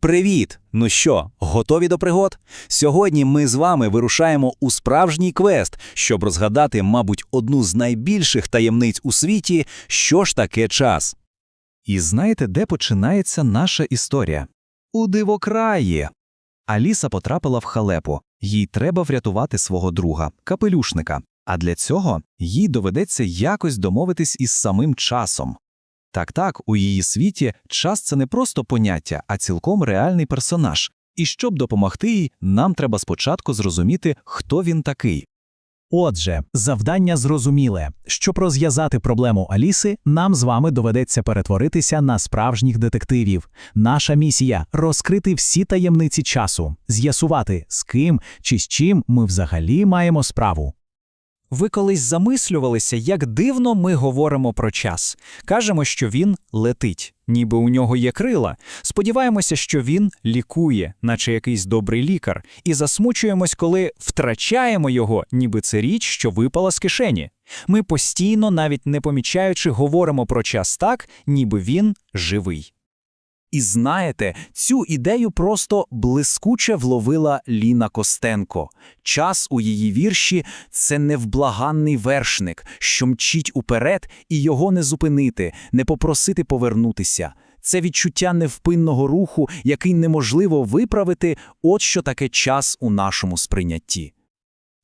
Привіт! Ну що, готові до пригод? Сьогодні ми з вами вирушаємо у справжній квест, щоб розгадати, мабуть, одну з найбільших таємниць у світі, що ж таке час. І знаєте, де починається наша історія? У дивокраї. Аліса потрапила в халепу. Їй треба врятувати свого друга, капелюшника. А для цього їй доведеться якось домовитись із самим часом. Так так, у її світі час це не просто поняття, а цілком реальний персонаж. І щоб допомогти їй, нам треба спочатку зрозуміти, хто він такий. Отже, завдання зрозуміле. Щоб розв'язати проблему Аліси, нам з вами доведеться перетворитися на справжніх детективів. Наша місія розкрити всі таємниці часу, з'ясувати, з ким чи з чим ми взагалі маємо справу. Ви колись замислювалися, як дивно ми говоримо про час. Кажемо, що він летить, ніби у нього є крила. Сподіваємося, що він лікує, наче якийсь добрий лікар, і засмучуємось, коли втрачаємо його, ніби це річ, що випала з кишені. Ми постійно, навіть не помічаючи, говоримо про час так, ніби він живий. І знаєте, цю ідею просто блискуче вловила Ліна Костенко. Час у її вірші це невблаганний вершник, що мчить уперед, і його не зупинити, не попросити повернутися. Це відчуття невпинного руху, який неможливо виправити, от що таке час у нашому сприйнятті.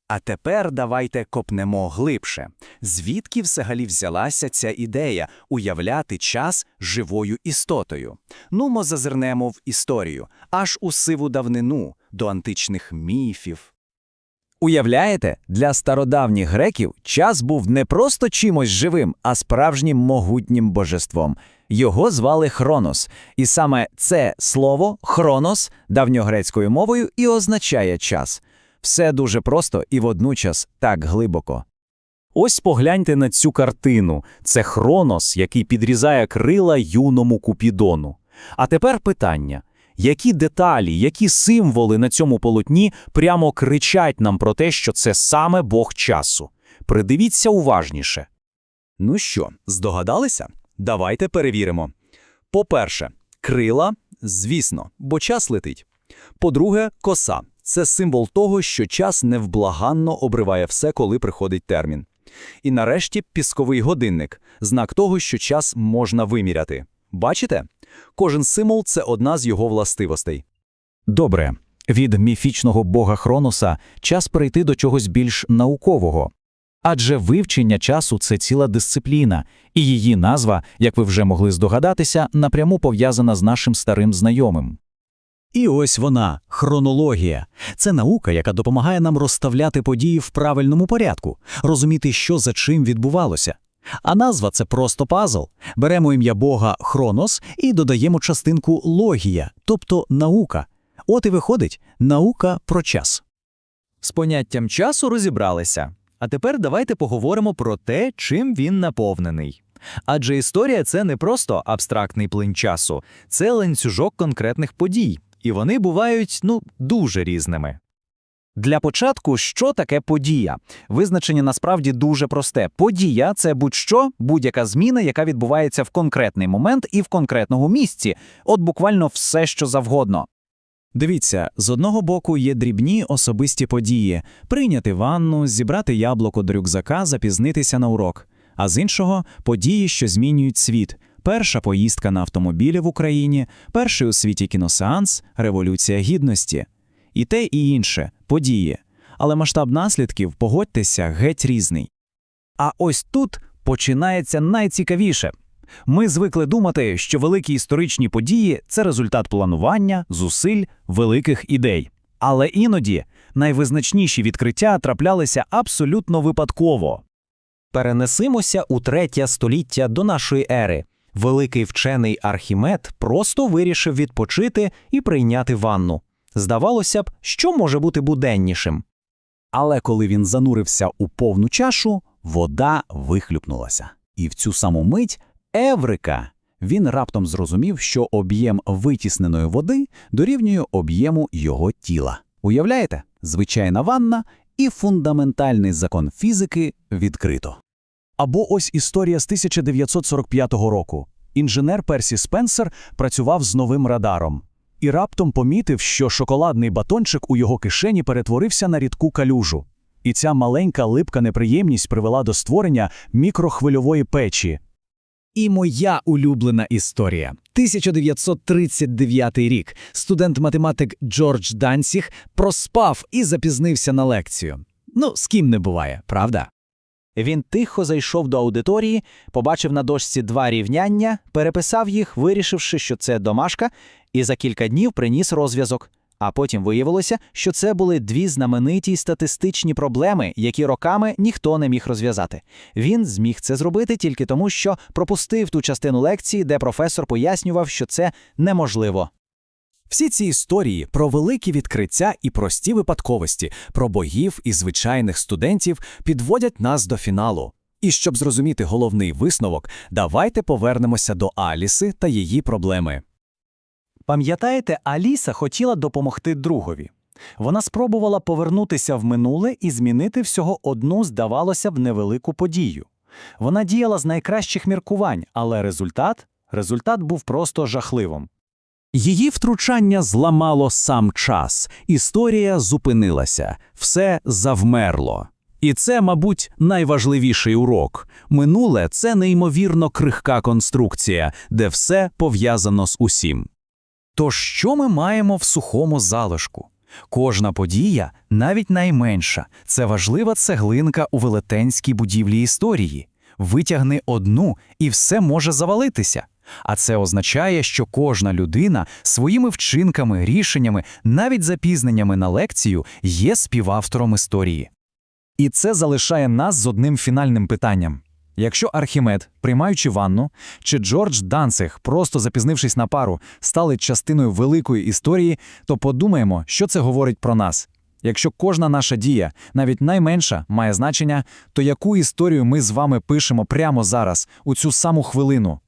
А тепер давайте копнемо глибше. Звідки взагалі взялася ця ідея уявляти час живою істотою? Нумо зазирнемо в історію, аж у сиву давнину, до античних міфів. Уявляєте, для стародавніх греків час був не просто чимось живим, а справжнім могутнім божеством. Його звали Хронос, і саме це слово хронос давньогрецькою мовою і означає час. Все дуже просто і водночас так глибоко. Ось погляньте на цю картину. Це Хронос, який підрізає крила юному Купідону. А тепер питання. Які деталі, які символи на цьому полотні прямо кричать нам про те, що це саме Бог часу? Придивіться уважніше. Ну що, здогадалися? Давайте перевіримо. По-перше, крила, звісно, бо час летить. По-друге, коса. Це символ того, що час невблаганно обриває все, коли приходить термін. І нарешті пісковий годинник знак того, що час можна виміряти. Бачите? Кожен символ це одна з його властивостей. Добре, від міфічного бога Хроноса час перейти до чогось більш наукового. Адже вивчення часу це ціла дисципліна, і її назва, як ви вже могли здогадатися, напряму пов'язана з нашим старим знайомим. І ось вона хронологія. Це наука, яка допомагає нам розставляти події в правильному порядку, розуміти, що за чим відбувалося. А назва це просто пазл. Беремо ім'я Бога Хронос і додаємо частинку логія, тобто наука. От і виходить наука про час. З поняттям часу розібралися. А тепер давайте поговоримо про те, чим він наповнений. Адже історія це не просто абстрактний плин часу, це ланцюжок конкретних подій, і вони бувають ну дуже різними. Для початку, що таке подія? Визначення насправді дуже просте. Подія це будь-що, будь-яка зміна, яка відбувається в конкретний момент і в конкретному місці, от буквально все, що завгодно. Дивіться, з одного боку є дрібні особисті події: прийняти ванну, зібрати яблуко до рюкзака, запізнитися на урок. А з іншого події, що змінюють світ. Перша поїздка на автомобілі в Україні, перший у світі кіносеанс, революція гідності. І те, і інше події. Але масштаб наслідків, погодьтеся, геть різний. А ось тут починається найцікавіше. Ми звикли думати, що великі історичні події це результат планування, зусиль, великих ідей. Але іноді найвизначніші відкриття траплялися абсолютно випадково. Перенесимося у третє століття до нашої ери. Великий вчений Архімед просто вирішив відпочити і прийняти ванну. Здавалося б, що може бути буденнішим. Але коли він занурився у повну чашу, вода вихлюпнулася. І в цю саму мить Еврика! Він раптом зрозумів, що об'єм витісненої води дорівнює об'єму його тіла. Уявляєте? Звичайна ванна і фундаментальний закон фізики відкрито. Або ось історія з 1945 року. Інженер Персі Спенсер працював з новим радаром. і раптом помітив, що шоколадний батончик у його кишені перетворився на рідку калюжу. І ця маленька липка неприємність привела до створення мікрохвильової печі. І моя улюблена історія. 1939 рік. Студент-математик Джордж Дансіх проспав і запізнився на лекцію. Ну, з ким не буває, правда? Він тихо зайшов до аудиторії, побачив на дошці два рівняння, переписав їх, вирішивши, що це домашка, і за кілька днів приніс розв'язок. А потім виявилося, що це були дві знамениті статистичні проблеми, які роками ніхто не міг розв'язати. Він зміг це зробити тільки тому, що пропустив ту частину лекції, де професор пояснював, що це неможливо. Всі ці історії про великі відкриття і прості випадковості, про богів і звичайних студентів підводять нас до фіналу. І щоб зрозуміти головний висновок, давайте повернемося до Аліси та її проблеми. Пам'ятаєте, Аліса хотіла допомогти другові. Вона спробувала повернутися в минуле і змінити всього одну, здавалося б, невелику подію. Вона діяла з найкращих міркувань, але результат результат був просто жахливим. Її втручання зламало сам час, історія зупинилася, все завмерло. І це, мабуть, найважливіший урок. Минуле це неймовірно крихка конструкція, де все пов'язано з усім. Тож що ми маємо в сухому залишку? Кожна подія, навіть найменша, це важлива цеглинка у велетенській будівлі історії. Витягни одну, і все може завалитися. А це означає, що кожна людина своїми вчинками, рішеннями, навіть запізненнями на лекцію є співавтором історії. І це залишає нас з одним фінальним питанням. Якщо Архімед, приймаючи ванну, чи Джордж Данцих, просто запізнившись на пару, стали частиною великої історії, то подумаємо, що це говорить про нас. Якщо кожна наша дія, навіть найменша, має значення, то яку історію ми з вами пишемо прямо зараз, у цю саму хвилину?